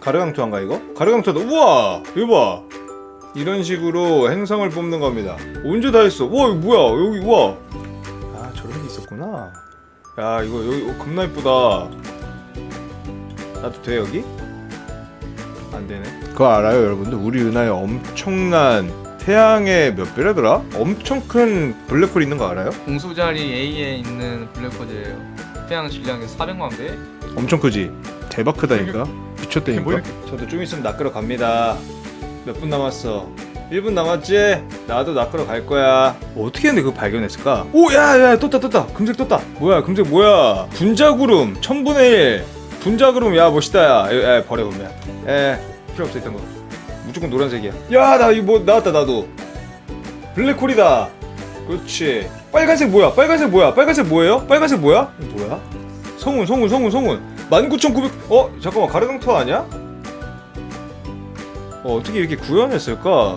가르강투한가 이거? 가르강투다 우와 이거 봐 이런 식으로 행성을 뽑는 겁니다 언제 다 했어 와 이거 뭐야 여기 우와 아 저런 게 있었구나 야 이거 여기 어, 겁나 이쁘다 나도 돼 여기? 안 되네 그거 알아요 여러분들 우리 은하에 엄청난 태양의 몇 배라더라? 엄청 큰 블랙홀 있는 거 알아요? 공수자리 A에 있는 블랙홀이에요. 태양 질량이 400만 배? 엄청 크지? 대박 크다니까 미쳤다니까 뭐야? 저도 좀 있으면 낚으러 갑니다. 몇 분 남았어? 1분 남았지? 나도 낚으러 갈 거야. 어떻게 했는데 그거 발견했을까? 오 야 야 떴다 떴다. 금색 떴다. 뭐야 금색 뭐야? 분자구름 1000분의 1 분자구름 야 멋있다 야, 야, 야 버려 그러면. 에 필요 없어 일단 거. 무조건 노란색이야. 야 나 이거 뭐 나왔다 나도. 블랙홀이다. 그렇지. 빨간색 뭐야? 빨간색 뭐야? 빨간색 뭐예요? 빨간색 뭐야? 뭐야? 성운 성운 성운 성운 19,900 어? 잠깐만 가르강토 아니야? 어, 어떻게 이렇게 구현했을까?